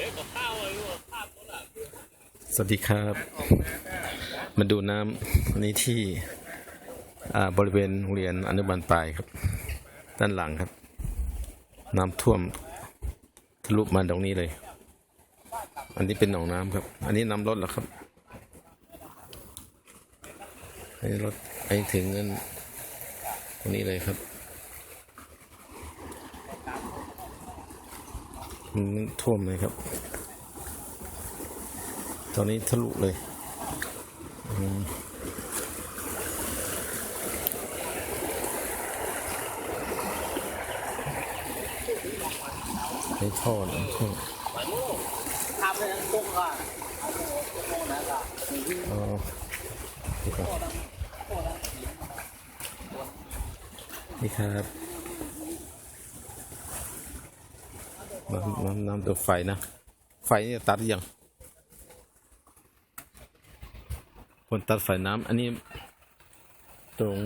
สวัสดีครับ มาดูน้ำอันนี้ที่อ่าบริเวณโรงเรียนอนุบาลปลายครับ ด้านหลังครับ น้ำท่วมทะลุมาตรงนี้เลย อันนี้เป็นหนองน้ำครับ อันนี้น้ำลดแล้วครับอันนี้รถไปถึงนั่นตรงนี้เลยครับมัน ท่วมเลยครับ ตอนนี้ทะลุเลยอืมในท่อน้ำท่วมทำเป็นกุ้งก่อนอ๋อนี่ครับ นี่ครับน้ำน้ำน้ำตัวไฟนะ ไฟนี่ตัดยังคนตัดไฟน้ำอันนี้ ตรง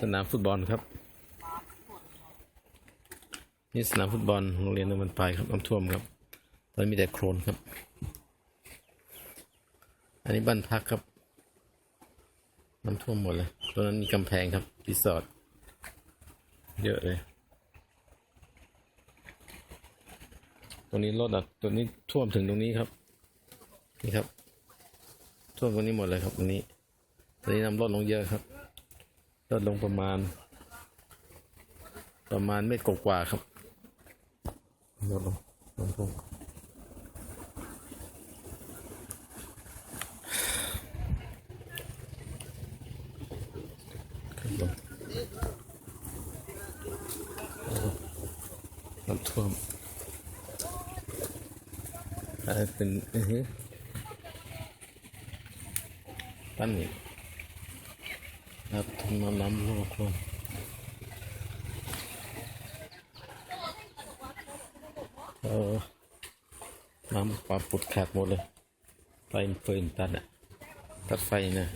สนามฟุตบอลครับ นี่สนามฟุตบอลโรงเรียนนมันปลายครับน้ำท่วมครับตอนนี้มีแต่โคลนครับ อันนี้บ้านพักครับน้ำท่วมหมดเลยตรงนั้นมีกำแพงครับรีสอร์ทเยอะเลย ตรงนี้รถอะตัวนี้ท่วมถึงตรงนี้ครับ นี่ครับ ท่วมตรงนี้หมดเลยครับตรงนี้ตอนนี้น้ำลดลงเยอะครับลดลงประมาณ ประมาณเมตรกว่าครับลดลงลงลงน้ำท่วม อะไรเป็นอือฮึตั้นนี่ครับทำน้ำน้ำลงลงเออน้ำปลาปุดขาดหมดเลยไฟเฟินตัดอะตัดไฟนะ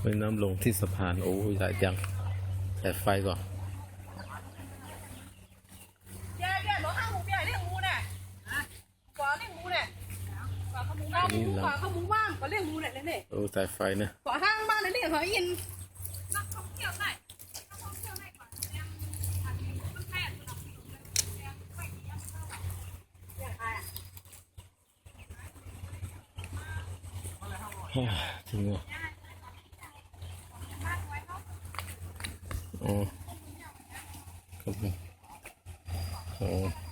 เป็นน้ำลงที่สะพานโอ้ยใหญ่จังแต่ไฟก่อน นี่นะเขาบุ้งว่างเขาเรียกมูแหละเนี่ยโอ้สายไฟนะขอห้างบ้างเลยเนี่ยเขาอินนักท่อเที่ยวได้นักท่อเที่ยวได้ก่อนแล้ยไม่อะจริงเหรออ๋อครับผมอ๋อ